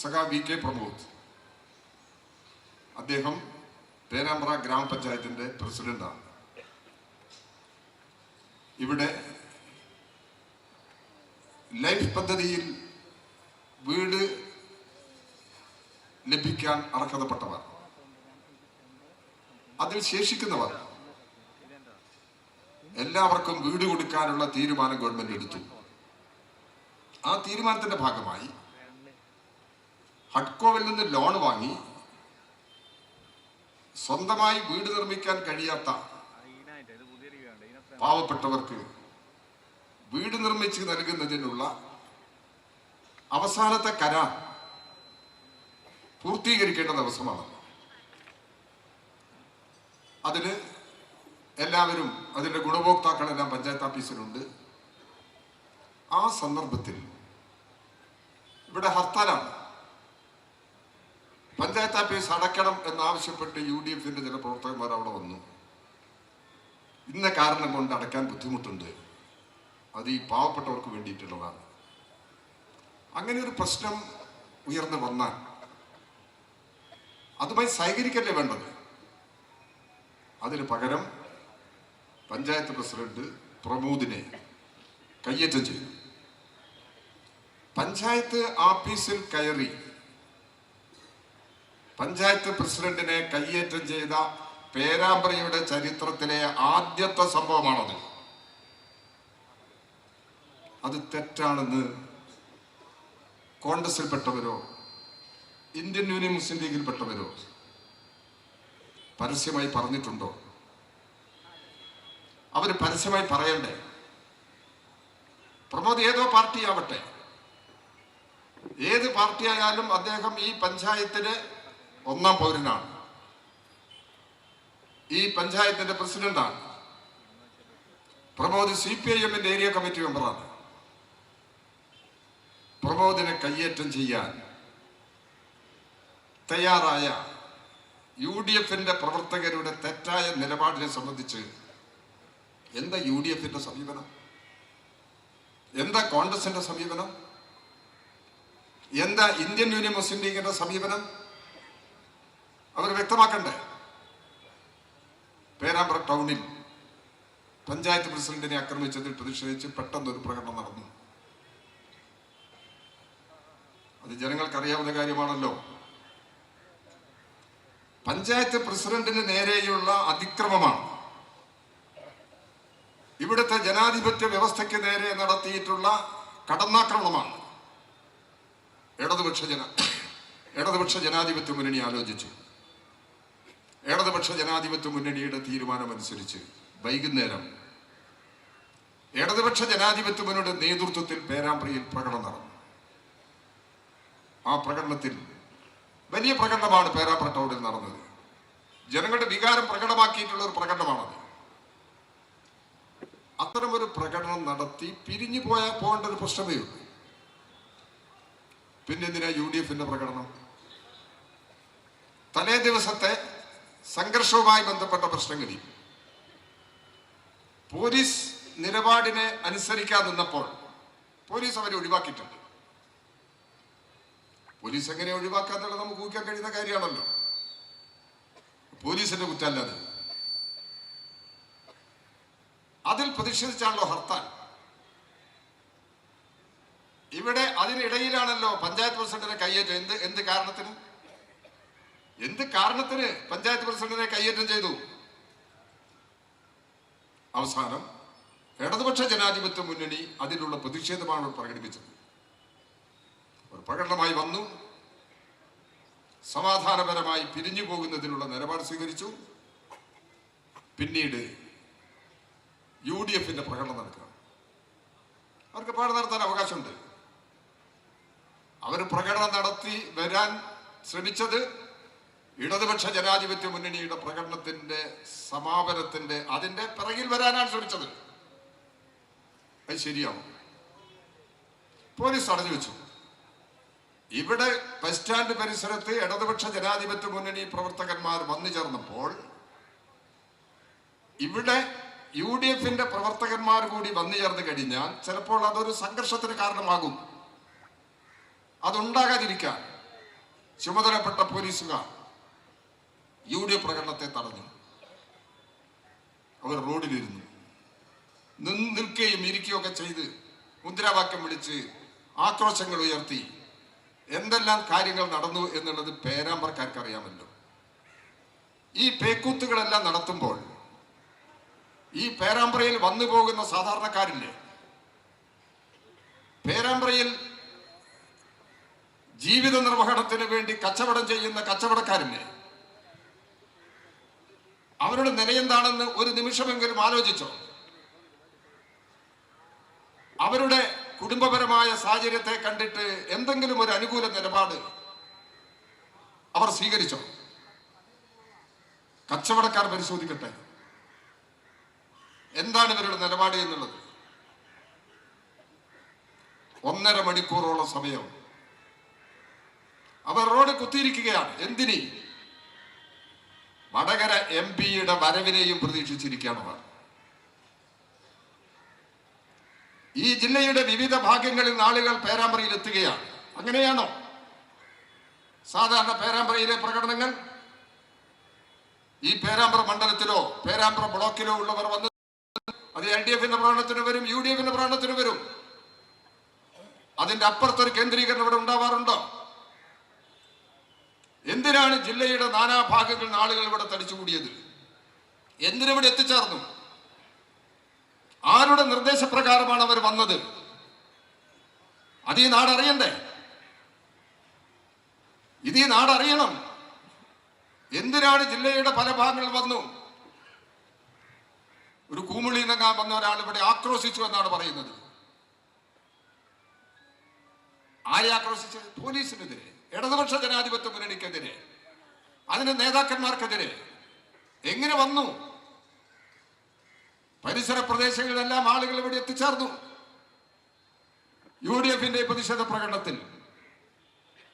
സഖാ V K Pramod. അദ്ദേഹം പേരാമ്പ്ര ഗ്രാമപഞ്ചായത്തിന്റെ പ്രസിഡന്റാണ്. ഇവിടെ ലൈഫ് പദ്ധതിയിൽ വീട് ലഭിക്കാൻ അർഹതപ്പെട്ടവർ അതിൽ ശേഷിക്കുന്നവർ എല്ലാവർക്കും വീട് കൊടുക്കാനുള്ള തീരുമാനം ഗവൺമെന്റ് എടുത്തു. ആ തീരുമാനത്തിന്റെ ഭാഗമായി ഹഡ്കോവിൽ നിന്ന് ലോൺ വാങ്ങി സ്വന്തമായി വീട് നിർമ്മിക്കാൻ കഴിയാത്ത പാവപ്പെട്ടവർക്ക് വീട് നിർമ്മിച്ച് നൽകുന്നതിനുള്ള അവസാനത്തെ കരാർ പൂർത്തീകരിക്കേണ്ട ദിവസമാണ്. അതിന് എല്ലാവരും അതിന്റെ ഗുണഭോക്താക്കളെല്ലാം പഞ്ചായത്ത് ഓഫീസിലുണ്ട്. ആ സന്ദർഭത്തിൽ ഇവിടെ ഹർത്താലാണ്. പഞ്ചായത്ത് ഓഫീസ് അടയ്ക്കണം എന്നാവശ്യപ്പെട്ട് യു ഡി എഫിന്റെ ചില പ്രവർത്തകന്മാർ അവിടെ വന്നു. ഇന്ന കാരണം കൊണ്ട് അടയ്ക്കാൻ ബുദ്ധിമുട്ടുണ്ട്. അത് ഈ പാവപ്പെട്ടവർക്ക് വേണ്ടിയിട്ടുള്ളതാണ്. അങ്ങനെ ഒരു പ്രശ്നം ഉയർന്നു വന്നാൽ അതുമായി സഹകരിക്കല്ലേ വേണ്ടത്? അതിന് പകരം പഞ്ചായത്ത് പ്രസിഡന്റ് പ്രമോദിനെ കയ്യേറ്റം ചെയ്തു. പഞ്ചായത്ത് ആഫീസിൽ കയറി പഞ്ചായത്ത് പ്രസിഡന്റിനെ കയ്യേറ്റം ചെയ്ത പേരാമ്പ്രയുടെ ചരിത്രത്തിലെ ആദ്യത്തെ സംഭവമാണത്. അത് തെറ്റാണെന്ന് കോൺഗ്രസിൽപ്പെട്ടവരോ ഇന്ത്യൻ യൂണിയൻ മുസ്ലിം ലീഗിൽപ്പെട്ടവരോ പരസ്യമായി പറഞ്ഞിട്ടുണ്ടോ? അവർ പരസ്യമായി പറയണ്ടേ? പ്രമോദ് ഏതോ പാർട്ടി ആവട്ടെ ഏത് പാർട്ടി ആയാലും അദ്ദേഹം ഈ പഞ്ചായത്തിന് ഒന്നാം പൗരനാണ്. ഈ പഞ്ചായത്തിന്റെ പ്രസിഡന്റാണ്. പ്രമോദ് സി പി ഐ എമ്മിന്റെ ഏരിയ കമ്മിറ്റി മെമ്പറാണ്. പ്രമോദിനെ കയ്യേറ്റം ചെയ്യാൻ തയ്യാറായ യു ഡി എഫിന്റെ പ്രവർത്തകരുടെ തെറ്റായ നിലപാടിനെ സംബന്ധിച്ച് എന്താ യു ഡി എഫിന്റെ സമീപനം? എന്താ കോൺഗ്രസിന്റെ സമീപനം? എന്താ ഇന്ത്യൻ യൂണിയൻ മുസ്ലിം ലീഗിന്റെ സമീപനം? അവർ വ്യക്തമാക്കണ്ടേ? പേരാമ്പ്ര ടൗണിൽ പഞ്ചായത്ത് പ്രസിഡന്റിനെ ആക്രമിച്ചതിൽ പ്രതിഷേധിച്ച് പെട്ടെന്നൊരു പ്രകടനം നടന്നു. അത് ജനങ്ങൾക്ക് അറിയാവുന്ന കാര്യമാണല്ലോ. പഞ്ചായത്ത് പ്രസിഡന്റിന് നേരെയുള്ള അതിക്രമമാണ്. ഇവിടുത്തെ ജനാധിപത്യ വ്യവസ്ഥയ്ക്ക് നേരെ നടത്തിയിട്ടുള്ള കടന്നാക്രമണമാണ്. ഇടതുപക്ഷ ജന ഇടതുപക്ഷ ജനാധിപത്യ മുന്നണി ആലോചിച്ചു. ഇടതുപക്ഷ ജനാധിപത്യ മുന്നണിയുടെ തീരുമാനമനുസരിച്ച് വൈകുന്നേരം ഇടതുപക്ഷ ജനാധിപത്യ മുന്നണിയുടെ നേതൃത്വത്തിൽ പേരാമ്പ്രയിൽ പ്രകടനം നടന്നു. ആ പ്രകടനത്തിൽ വലിയ പ്രകടനമാണ് പേരാമ്പ്ര ടൗണിൽ നടന്നത്. ജനങ്ങളുടെ വികാരം പ്രകടമാക്കിയിട്ടുള്ള ഒരു പ്രകടനമാണത്. അത്തരമൊരു പ്രകടനം നടത്തി പിരിഞ്ഞു പോയാൽ പോകേണ്ട ഒരു പ്രശ്നമേ ഉള്ളൂ. പിന്നെ എന്തിനാ യു ഡി എഫിന്റെ പ്രകടനം? തലേ ദിവസത്തെ സംഘർഷവുമായി ബന്ധപ്പെട്ട പ്രശ്നങ്ങളിൽ പോലീസ് നിലപാടിനെ അനുസരിക്കാൻ നിന്നപ്പോൾ പോലീസ് അവരെ ഒഴിവാക്കിയിട്ടുണ്ട്. പോലീസ് എങ്ങനെ ഒഴിവാക്കാന്നുള്ളത് നമുക്ക് ഊഹിക്കാൻ കഴിയുന്ന കാര്യമാണല്ലോ. പോലീസിന്റെ കുറ്റമല്ലാതെ. അതിൽ പ്രതിഷേധിച്ചാണല്ലോ ഹർത്താൽ. ഇവിടെ അതിനിടയിലാണല്ലോ പഞ്ചായത്ത് പ്രസിഡന്റിനെ കയ്യേറ്റം. എന്ത് എന്ത് കാരണത്തിന്? എന്ത് കാരണത്തിന് പഞ്ചായത്ത് പ്രസിഡന്റിനെ കയ്യേറ്റം ചെയ്തു? അവസാനം ഇടതുപക്ഷ ജനാധിപത്യ മുന്നണി അതിലുള്ള പ്രതിഷേധമാണ് പ്രകടിപ്പിച്ചത്. ഒരു പ്രകടനമായി വന്നു സമാധാനപരമായി പിരിഞ്ഞു പോകുന്നതിനുള്ള നിലപാട് സ്വീകരിച്ചു. പിന്നീട് യു ഡി എഫിന്റെ പ്രകടനം നടക്കുക. അവർക്ക് പാട് നടത്താൻ അവകാശമുണ്ട്. അവർ പ്രകടനം നടത്തി വരാൻ ശ്രമിച്ചത് ഇടതുപക്ഷ ജനാധിപത്യ മുന്നണിയുടെ പ്രകടനത്തിന്റെ സമാപനത്തിന്റെ അതിന്റെ പിറകിൽ വരാനാണ് ശ്രമിച്ചത്. അത് ശരിയാവും. പോലീസ് തടഞ്ഞു വെച്ചു. ഇവിടെ ബസ് സ്റ്റാൻഡ് പരിസരത്ത് ഇടതുപക്ഷ ജനാധിപത്യ മുന്നണി പ്രവർത്തകന്മാർ വന്നു ചേർന്നപ്പോൾ ഇവിടെ യു ഡി എഫിന്റെ പ്രവർത്തകന്മാർ കൂടി വന്നു ചേർന്ന് കഴിഞ്ഞാൽ ചിലപ്പോൾ അതൊരു സംഘർഷത്തിന് കാരണമാകും. അതുണ്ടാകാതിരിക്കാൻ ചുമതലപ്പെട്ട പോലീസുകാർ യു ഡി എഫ് പ്രകടനത്തെ തടഞ്ഞു. അവർ റോഡിലിരുന്നു. നിൽക്കുകയും ഇരിക്കുകയൊക്കെ ചെയ്ത് മുദ്രാവാക്യം വിളിച്ച് ആക്രോശങ്ങൾ ഉയർത്തി. എന്തെല്ലാം കാര്യങ്ങൾ നടന്നു എന്നുള്ളത് പേരാമ്പ്രക്കാർക്ക് അറിയാമല്ലോ ഈ പേക്കൂത്തുകളെല്ലാം നടത്തുമ്പോൾ ഈ പേരാമ്പ്രയിൽ വന്നു പോകുന്ന സാധാരണക്കാരില്ലേ? പേരാമ്പ്രയിൽ ജീവിത നിർവഹണത്തിന് വേണ്ടി കച്ചവടം ചെയ്യുന്ന കച്ചവടക്കാരില്ലേ? അവരുടെ നിലയെന്താണെന്ന് ഒരു നിമിഷമെങ്കിലും ആലോചിച്ചോ. അവരുടെ കുടുംബപരമായ സാഹചര്യത്തെ കണ്ടിട്ട് എന്തെങ്കിലും ഒരു അനുകൂല നിലപാട് അവർ സ്വീകരിച്ചോ? കച്ചവടക്കാർ പരിശോധിക്കട്ടെ. എന്താണ് ഇവരുടെ നിലപാട് എന്നുള്ളത്? ഒന്നര മണിക്കൂറോളം സമയം. അവർ റോഡ് കുത്തിയിരിക്കുകയാണ്. എന്തിനി? വടകര എം പിയുടെ വരവിനെയും പ്രതീക്ഷിച്ചിരിക്കുകയാണ് ഈ ജില്ലയുടെ വിവിധ ഭാഗങ്ങളിൽ ആളുകൾ പേരാമ്പ്രയിൽ എത്തുകയാണ് അങ്ങനെയാണോ? സാധാരണ പേരാമ്പ്രയിലെ പ്രകടനങ്ങൾ? ഈ പേരാമ്പ്ര മണ്ഡലത്തിലോ പേരാമ്പ്ര ബ്ലോക്കിലോ ഉള്ളവർ വന്ന് അത് എൽ ഡി എഫിന്റെ പ്രകടനത്തിന് വരും യു ഡി എഫിന്റെ പ്രകടനത്തിന് വരും. അതിന്റെ അപ്പുറത്തൊരു കേന്ദ്രീകരണം ഇവിടെ ഉണ്ടാവാറുണ്ടോ? എന്തിനാണ് ജില്ലയുടെ നാനാഭാഗങ്ങളിൽ ആളുകൾ ഇവിടെ തടിച്ചുകൂടിയത്? എന്തിനിവിടെ എത്തിച്ചേർന്നു? ആരുടെ നിർദ്ദേശപ്രകാരമാണ് അവർ വന്നത്? അത് ഈ നാട് അറിയണ്ടേ? ഇത് ഈ നാട് അറിയണം. എന്തിനാണ് ജില്ലയുടെ പല ഭാഗങ്ങളിൽ വന്നു? ഒരു കൂമുളി നിന്നങ്ങാൻ വന്ന ഒരാൾ ഇവിടെ ആക്രോശിച്ചു എന്നാണ് പറയുന്നത്. ആരെ ആക്രോശിച്ചത്? പോലീസിനെതിരെ. ഇടതുപക്ഷ ജനാധിപത്യ മുന്നണിക്കെതിരെ അതിന്റെ നേതാക്കന്മാർക്കെതിരെ എങ്ങനെ വന്നു? പരിസര പ്രദേശങ്ങളിലെല്ലാം ആളുകൾ ഇവിടെ എത്തിച്ചേർന്നു. യു ഡി എഫിന്റെ പ്രതിഷേധ പ്രകടനത്തിൽ